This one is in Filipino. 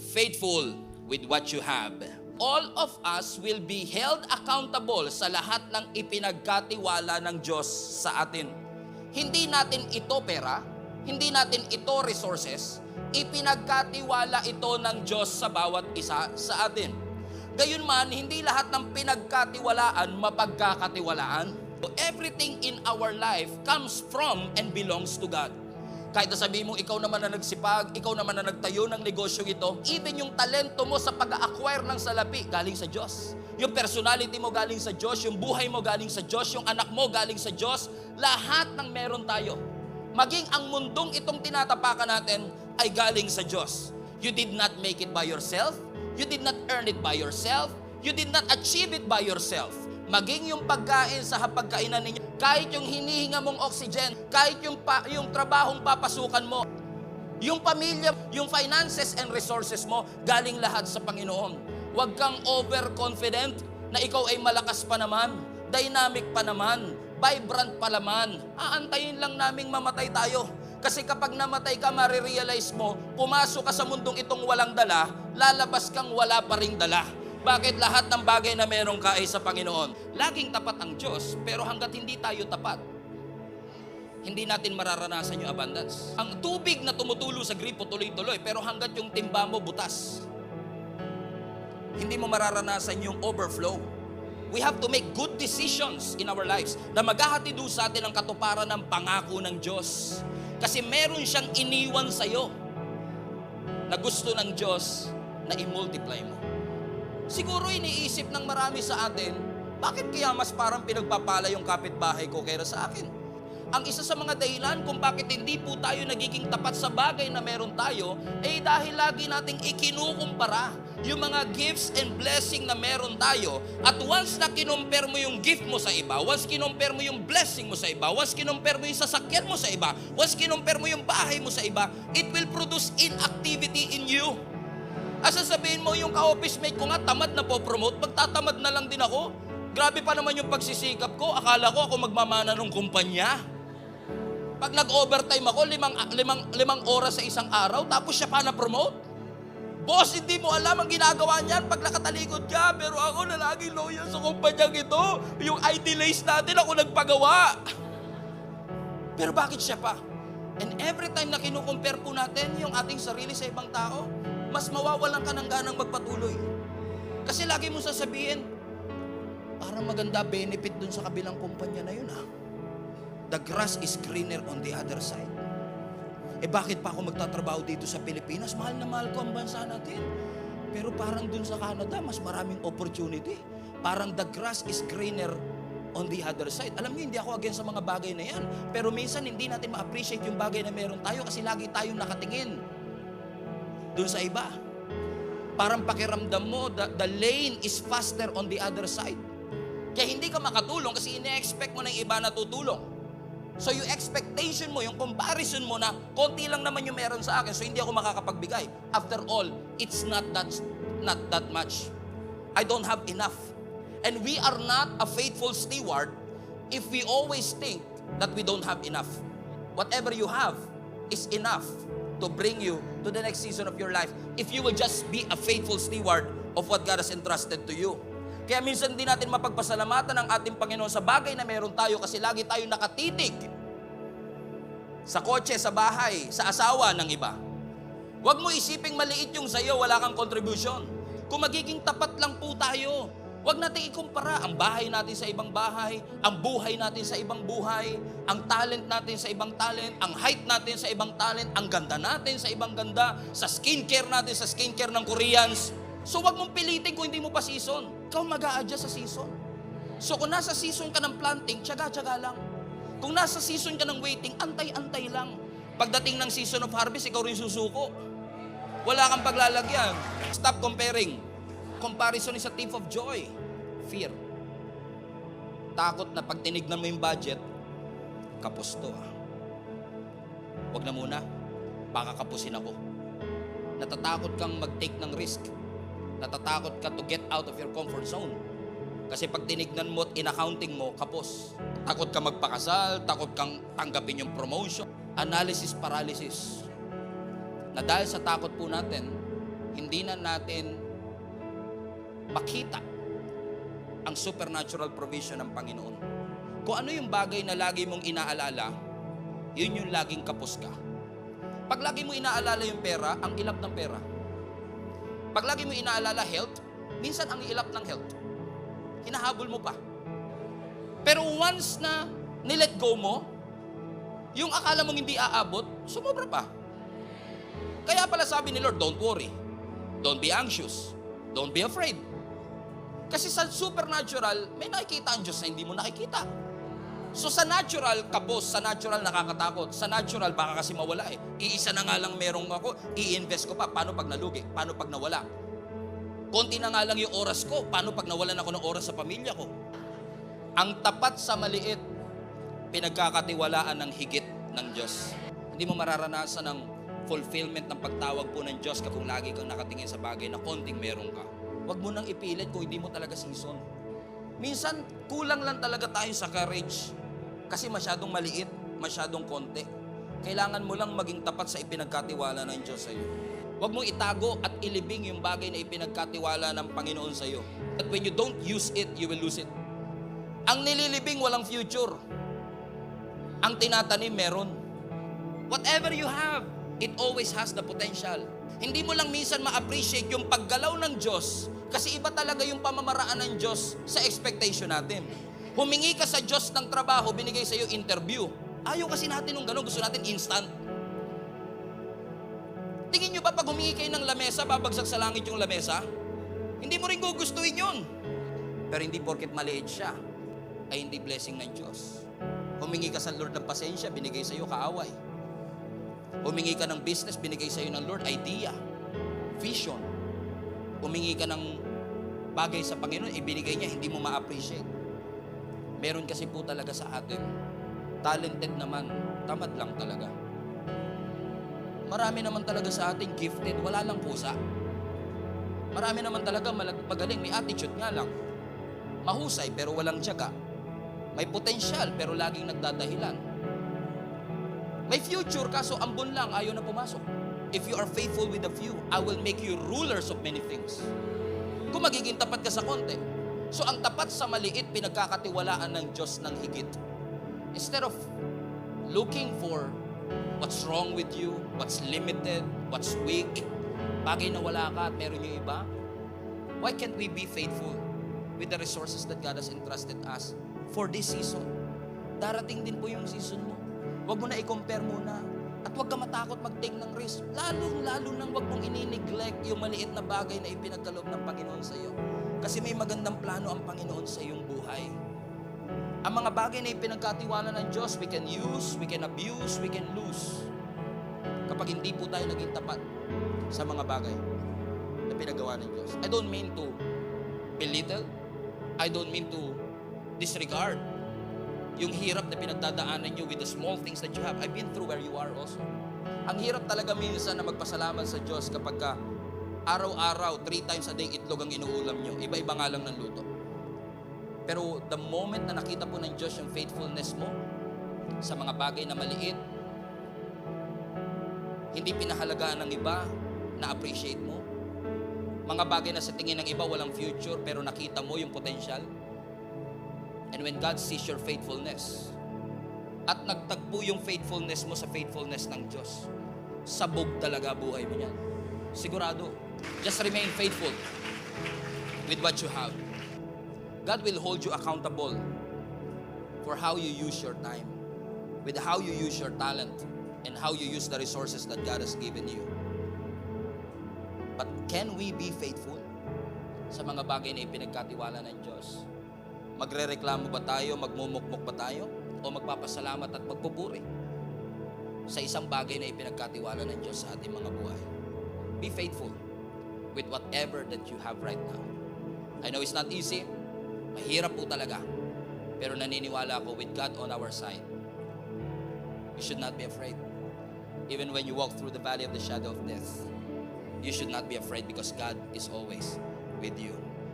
faithful with what you have. All of us will be held accountable sa lahat ng ipinagkatiwala ng Diyos sa atin. Hindi natin ito pera, hindi natin ito resources, ipinagkatiwala ito ng Diyos sa bawat isa sa atin. Gayunman, hindi lahat ng pinagkatiwalaan mapagkakatiwalaan. Everything in our life comes from and belongs to God. Kahit sabihin mo, ikaw naman na nagsipag, ikaw naman na nagtayo ng negosyong ito, even yung talento mo sa pag-acquire ng salapi, galing sa Diyos. Yung personality mo galing sa Diyos, yung buhay mo galing sa Diyos, yung anak mo galing sa Diyos, lahat ng meron tayo. Maging ang mundong itong tinatapakan natin ay galing sa Diyos. You did not make it by yourself. You did not earn it by yourself. You did not achieve it by yourself maging yung pagkain sa hapagkainan ninyo, kahit yung hinihinga mong oxygen, kahit yung, pa, yung trabahong papasukan mo, yung pamilya, yung finances and resources mo, galing lahat sa Panginoon. Huwag kang overconfident na ikaw ay malakas pa naman, dynamic pa naman, vibrant pa naman. Aantayin lang naming mamatay tayo. Kasi kapag namatay ka, marirealize mo, pumasok ka sa mundong itong walang dala, lalabas kang wala pa ring dala. Bakit lahat ng bagay na meron ka ay sa Panginoon? Laging tapat ang Diyos, pero hanggat hindi tayo tapat, hindi natin mararanasan yung abundance. Ang tubig na tumutulo sa gripo tuloy-tuloy, pero hanggat yung timba mo butas, hindi mo mararanasan yung overflow. We have to make good decisions in our lives na maghahatid doon sa atin ang katuparan ng pangako ng Diyos. Kasi meron siyang iniwan sa'yo na gusto ng Diyos na i-multiply mo. Siguro iniisip ng marami sa atin, bakit kaya mas parang pinagpapala yung kapitbahay ko kaysa sa akin? Ang isa sa mga dahilan kung bakit hindi po tayo nagiging tapat sa bagay na meron tayo, ay dahil lagi nating ikinukumpara yung mga gifts and blessing na meron tayo. At once na kinumpare mo yung gift mo sa iba, once kinumpare mo yung blessing mo sa iba, once kinumpare mo yung sasakyan mo sa iba, once kinumpare mo yung bahay mo sa iba, it will produce inactivity in you. As sasabihin mo yung ka-office mate ko nga, tamad na po promote, magtatamad na lang din ako. Grabe pa naman yung pagsisikap ko, akala ko ako magmamana ng kumpanya. Pag nag-overtime ako, limang, limang, limang oras sa isang araw, tapos siya pa na-promote. Boss, hindi mo alam ang ginagawa niyan pag nakatalikod ka, pero ako na lagi loyal sa kumpanyang ito. Yung ID lace natin, ako nagpagawa. Pero bakit siya pa? And every time na kinukumpare po natin yung ating sarili sa ibang tao, mas mawawalan ka ng ganang magpatuloy. Kasi lagi mo sasabihin, parang maganda benefit dun sa kabilang kumpanya na yun ha. The grass is greener on the other side. Eh bakit pa ako magtatrabaho dito sa Pilipinas? Mahal na mahal ko ang bansa natin. Pero parang dun sa Canada, mas maraming opportunity. Parang the grass is greener on the other side. Alam niyo, hindi ako against sa mga bagay na yan. Pero minsan hindi natin ma-appreciate yung bagay na meron tayo kasi lagi tayong nakatingin doon sa iba. Parang pakiramdam mo, the, the lane is faster on the other side. Kaya hindi ka makatulong kasi ine-expect mo ng iba na tutulong. So yung expectation mo, yung comparison mo na konti lang naman yung meron sa akin, so hindi ako makakapagbigay. After all, it's not that, not that much. I don't have enough. And we are not a faithful steward if we always think that we don't have enough. Whatever you have is enough to bring you to the next season of your life if you will just be a faithful steward of what God has entrusted to you. Kaya minsan din natin mapagpasalamatan ang ating Panginoon sa bagay na meron tayo kasi lagi tayo nakatitig sa kotse, sa bahay, sa asawa ng iba. Huwag mo isiping maliit yung sa'yo, wala kang contribution. Kung magiging tapat lang po tayo, Huwag natin ikumpara ang bahay natin sa ibang bahay, ang buhay natin sa ibang buhay, ang talent natin sa ibang talent, ang height natin sa ibang talent, ang ganda natin sa ibang ganda, sa skincare natin sa skincare ng Koreans. So wag mong pilitin kung hindi mo pa season. Ikaw mag adjust sa season. So kung nasa season ka ng planting, tsaga-tsaga lang. Kung nasa season ka ng waiting, antay-antay lang. Pagdating ng season of harvest, ikaw rin susuko. Wala kang paglalagyan. Stop comparing. Comparison is a thief of joy. Fear. Takot na pag tinignan mo yung budget, kapos to ah. Huwag na muna. Baka kapusin ako. Natatakot kang mag-take ng risk. Natatakot ka to get out of your comfort zone. Kasi pag tinignan mo at in-accounting mo, kapos. Takot ka magpakasal, takot kang tanggapin yung promotion. Analysis paralysis. Na dahil sa takot po natin, hindi na natin makita ang supernatural provision ng Panginoon. Kung ano yung bagay na lagi mong inaalala, yun yung laging kapos ka. Pag lagi mo inaalala yung pera, ang ilap ng pera. Pag lagi mo inaalala health, minsan ang ilap ng health. Hinahabol mo pa. Pero once na nilet go mo, yung akala mong hindi aabot, sumobra pa. Kaya pala sabi ni Lord, don't worry. Don't be anxious. Don't be afraid. Kasi sa supernatural, may nakikita ang Diyos na hindi mo nakikita. So sa natural, kapos. Sa natural, nakakatakot. Sa natural, baka kasi mawala eh. Iisa na nga lang merong ako, i-invest ko pa. Paano pag nalugi? Paano pag nawala? Konti na nga lang yung oras ko. Paano pag nawalan ako ng oras sa pamilya ko? Ang tapat sa maliit, pinagkakatiwalaan ng higit ng Diyos. Hindi mo mararanasan ng fulfillment ng pagtawag po ng Diyos kung lagi kang nakatingin sa bagay na konting meron ka. Huwag mo nang ipilit kung hindi mo talaga season. Minsan, kulang lang talaga tayo sa courage. Kasi masyadong maliit, masyadong konti. Kailangan mo lang maging tapat sa ipinagkatiwala ng Diyos sa iyo. Huwag mong itago at ilibing yung bagay na ipinagkatiwala ng Panginoon sa iyo. That when you don't use it, you will lose it. Ang nililibing walang future. Ang tinatanim meron. Whatever you have, it always has the potential. Hindi mo lang minsan ma-appreciate yung paggalaw ng Diyos kasi iba talaga yung pamamaraan ng Diyos sa expectation natin. Humingi ka sa Diyos ng trabaho, binigay sa iyo interview. Ayaw kasi natin nung gano'n, gusto natin instant. Tingin nyo ba pag humingi kayo ng lamesa, babagsak sa langit yung lamesa? Hindi mo rin gugustuhin yun. Pero hindi porket maliit siya, ay hindi blessing ng Diyos. Humingi ka sa Lord ng pasensya, binigay sa iyo kaaway. Humingi ka ng business, binigay sa iyo ng Lord idea, vision. Humingi ka ng bagay sa Panginoon, ibinigay niya, hindi mo ma-appreciate. Meron kasi po talaga sa atin, talented naman, tamad lang talaga. Marami naman talaga sa atin gifted, wala lang pusa. Marami naman talaga magaling, may attitude nga lang. Mahusay pero walang tiyaga. May potensyal pero laging nagdadahilan. May future kaso ambon lang, ayaw na pumasok. If you are faithful with the few, I will make you rulers of many things. Kung magiging tapat ka sa konti. So ang tapat sa maliit, pinagkakatiwalaan ng Diyos ng higit. Instead of looking for what's wrong with you, what's limited, what's weak, bagay na wala ka at meron yung iba, why can't we be faithful with the resources that God has entrusted us for this season? Darating din po yung season mo. Huwag mo na i-compare muna. At huwag ka matakot mag-take ng risk. Lalo-lalo nang huwag mong ini-neglect yung maliit na bagay na ipinagkaloob ng Panginoon sa iyo. Kasi may magandang plano ang Panginoon sa iyong buhay. Ang mga bagay na ipinagkatiwala ng Diyos, we can use, we can abuse, we can lose. Kapag hindi po tayo naging tapat sa mga bagay na pinagawa ng Diyos. I don't mean to belittle. I don't mean to disregard yung hirap na pinagdadaanan nyo with the small things that you have. I've been through where you are also. Ang hirap talaga minsan na magpasalamat sa Diyos kapag ka araw-araw, three times a day, itlog ang inuulam nyo. Iba-iba nga lang ng luto. Pero the moment na nakita po ng Diyos yung faithfulness mo sa mga bagay na maliit, hindi pinahalagaan ng iba, na-appreciate mo. Mga bagay na sa tingin ng iba walang future, pero nakita mo yung potential. And when God sees your faithfulness, at nagtagpo yung faithfulness mo sa faithfulness ng Diyos, sabog talaga buhay mo niyan. Sigurado. Just remain faithful with what you have. God will hold you accountable for how you use your time, with how you use your talent, and how you use the resources that God has given you. But can we be faithful sa mga bagay na ipinagkatiwala ng Diyos? Magrereklamo ba tayo, magmumukmuk ba tayo, o magpapasalamat at magpupuri sa isang bagay na ipinagkatiwala ng Diyos sa ating mga buhay? Be faithful with whatever that you have right now. I know it's not easy, mahirap po talaga, pero naniniwala ako with God on our side. You should not be afraid. Even when you walk through the valley of the shadow of death, you should not be afraid because God is always with you.